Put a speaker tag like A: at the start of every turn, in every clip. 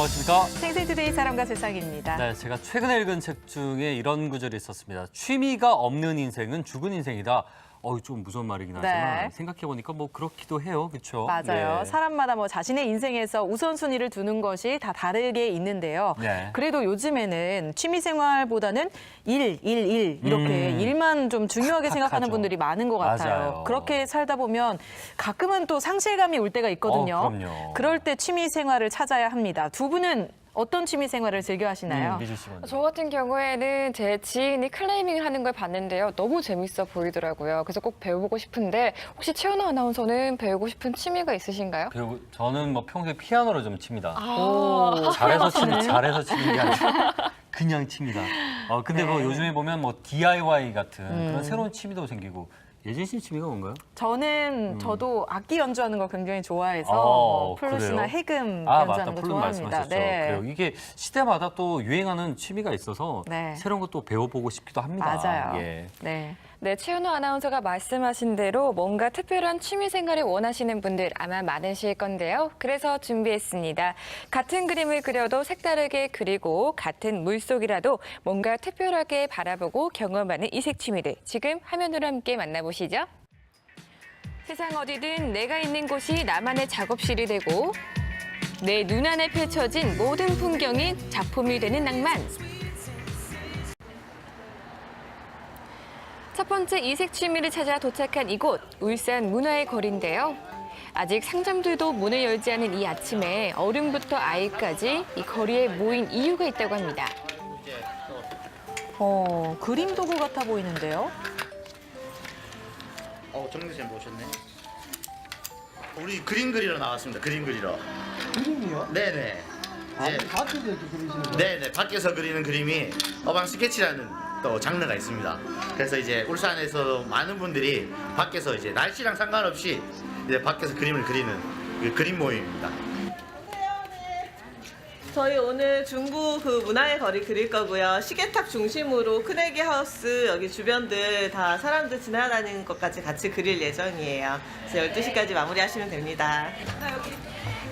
A: 안녕하십니까?
B: 생생투데이 사람과 세상입니다.
A: 네, 제가 최근에 읽은 책 중에 이런 구절이 있었습니다. 취미가 없는 인생은 죽은 인생이다. 어, 좀 무서운 말이긴 하지만
B: 네.
A: 생각해 보니까 뭐 그렇기도 해요, 그렇죠?
B: 맞아요. 사람마다 뭐 자신의 인생에서 우선순위를 두는 것이 다 다르게 있는데요.
A: 네.
B: 그래도 요즘에는 취미 생활보다는 일, 일, 일 이렇게
A: 음.
B: 일만 좀 중요하게
A: 팍팍하죠.
B: 생각하는 분들이 많은 것 같아요.
A: 맞아요.
B: 그렇게 살다 보면 가끔은 또 상실감이 올 때가 있거든요.
A: 어, 그럼요.
B: 럴때 취미 생활을 찾아야 합니다. 두 분은 어떤 취미 생활을 즐겨 하시나요?
A: 음, 미주 씨 먼저.
C: 저 같은 경우에는 제 지인이 클라이밍을 하는 걸 봤는데요. 너무 재밌어 보이더라고요. 그래서 꼭 배워보고 싶은데 혹시 최연우 아나운서는 배우고 싶은 취미가 있으신가요?
A: 그리고 저는 뭐 평소에 피아노를 좀 칩니다.
B: 오,
A: 잘해서 치는? 잘해서 치는 게 아니라 그냥 칩니다. 어 근데 뭐
B: 네.
A: 요즘에 보면 뭐 DIY 같은
B: 음.
A: 그런 새로운 취미도 생기고 예진 씨 취미가 뭔가요?
B: 저는 저도 악기 연주하는 걸 굉장히 좋아해서
A: 음. 어,
B: 뭐
A: 그래요?
B: 해금
A: 아
B: 연주하는 거
A: 플룻
B: 좋아합니다.
A: 말씀하셨죠. 그래요. 이게 시대마다 또 유행하는 취미가 있어서
B: 네.
A: 새로운 것도 배워보고 싶기도 합니다.
B: 맞아요.
A: 예.
B: 네.
C: 네, 최연우 아나운서가 말씀하신 대로 뭔가 특별한 취미 생활을 원하시는 분들 아마 많으실 건데요. 그래서 준비했습니다. 같은 그림을 그려도 색다르게 그리고 같은 물속이라도 뭔가 특별하게 바라보고 경험하는 이색 취미들 지금 화면으로 함께 만나보시죠. 세상 어디든 내가 있는 곳이 나만의 작업실이 되고 내 눈안에 펼쳐진 모든 풍경이 작품이 되는 낭만. 번째 이색 취미를 찾아 도착한 이곳 울산 문화의 거리인데요. 아직 상점들도 문을 열지 않은 이 아침에 어른부터 아이까지 이 거리에 모인 이유가 있다고 합니다.
B: 어, 그림 도구 같아 보이는데요.
D: 어, 정규쌤 오셨네. 우리 그림 그리러 나왔습니다. 그림 그리러.
E: 그림이요?
D: 네네.
E: 아,
D: 이제
E: 밖에서 이렇게 그리시는 거예요?
D: 네네 밖에서 그리는 그림이 어반 스케치라는 또 장르가 있습니다. 그래서 이제 울산에서 많은 분들이 밖에서 이제 날씨랑 상관없이 이제 밖에서 그림을 그리는 그 그림 모임입니다.
F: 저희 오늘 중구 그 문화의 거리 그릴 거고요. 시계탑 중심으로 큰애기 하우스 여기 주변들 다 사람들 지나다니는 것까지 같이 그릴 예정이에요. 그래서 12시까지 마무리하시면 됩니다.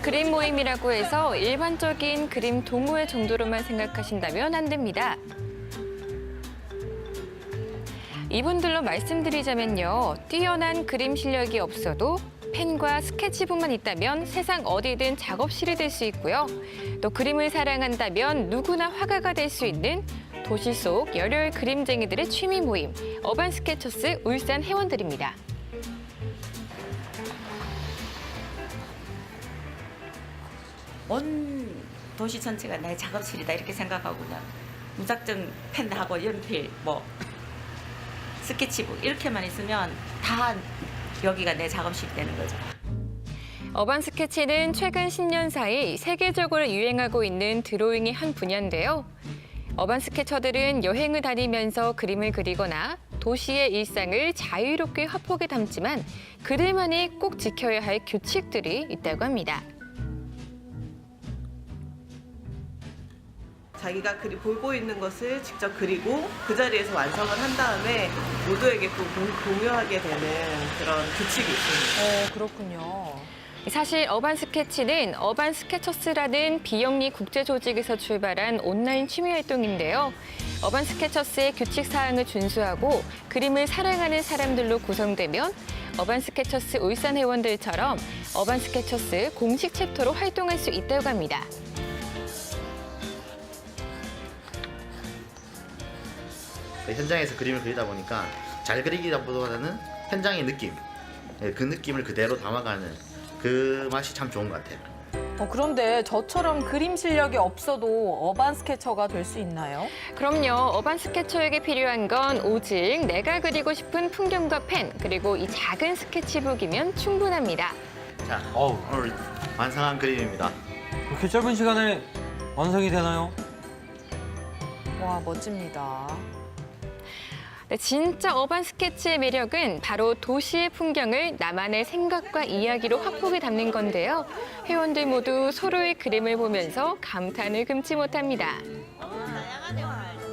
C: 그림 모임이라고 해서 일반적인 그림 동호회 정도로만 생각하신다면 안 됩니다. 이분들로 말씀드리자면요. 뛰어난 그림 실력이 없어도 펜과 스케치북만 있다면 세상 어디든 작업실이 될 수 있고요. 또 그림을 사랑한다면 누구나 화가가 될 수 있는 도시 속 열혈 그림쟁이들의 취미 모임 어반 스케쳐스 울산 회원들입니다.
G: 온 도시 전체가 나의 작업실이다 이렇게 생각하고 그냥 무작정 펜하고 연필 뭐 스케치북 이렇게만 있으면 다 여기가 내 작업실이 되는 거죠.
C: 어반 스케치는 최근 10년 사이 세계적으로 유행하고 있는 드로잉의 한 분야인데요. 어반 스케쳐들은 여행을 다니면서 그림을 그리거나 도시의 일상을 자유롭게 화폭에 담지만 그들만이 꼭 지켜야 할 규칙들이 있다고 합니다.
F: 자기가 그리 보고 있는 것을 직접 그리고 그 자리에서 완성을 한 다음에 모두에게 또 공- 공유하게 되는 그런 규칙이 있습니다.
B: 어, 그렇군요.
C: 사실 어반 스케치는 어반 스케쳐스라는 비영리 국제 조직에서 출발한 온라인 취미 활동인데요. 어반 스케쳐스의 규칙 사항을 준수하고 그림을 사랑하는 사람들로 구성되면 어반 스케쳐스 울산 회원들처럼 어반 스케쳐스 공식 챕터로 활동할 수 있다고 합니다.
D: 현장에서 그림을 그리다 보니까 잘 그리기보다는 현장의 느낌, 예, 그 느낌을 그대로 담아가는 그 맛이 참 좋은 것 같아요.
B: 어, 그런데 저처럼 그림 실력이 없어도 어반 스케쳐가 될 수 있나요?
C: 그럼요. 어반 스케쳐에게 필요한 건 오직 내가 그리고 싶은 풍경과 펜 그리고 이 작은 스케치북이면 충분합니다.
D: 자,
A: 어우,
D: 오늘 완성한 그림입니다.
A: 이렇게 짧은 시간에 완성이 되나요?
B: 와, 멋집니다.
C: 네, 진짜 어반 스케치의 매력은 바로 도시의 풍경을 나만의 생각과 이야기로 화폭에 담는 건데요. 회원들 모두 서로의 그림을 보면서 감탄을 금치 못합니다.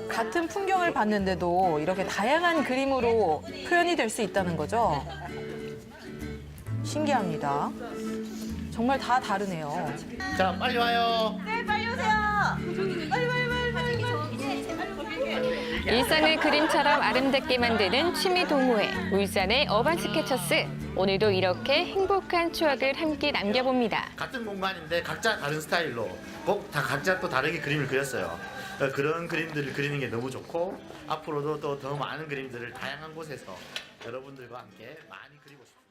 B: 같은 풍경을 봤는데도 이렇게 다양한 그림으로 표현이 될 수 있다는 거죠. 신기합니다. 정말 다 다르네요.
D: 자 빨리 와요.
F: 네, 빨리 오세요. 빨리, 빨리.
C: 일상을 그림처럼 아름답게 만드는 취미 동호회 울산의 어반 스케쳐스. 오늘도 이렇게 행복한 추억을 함께 남겨봅니다.
D: 같은 공간인데 각자 다른 스타일로 꼭 다 각자 또 다르게 그림을 그렸어요. 어, 그런 그림들을 그리는 게 너무 좋고 앞으로도 또 더 많은 그림들을 다양한 곳에서 여러분들과 함께 많이 그리고 싶습니다.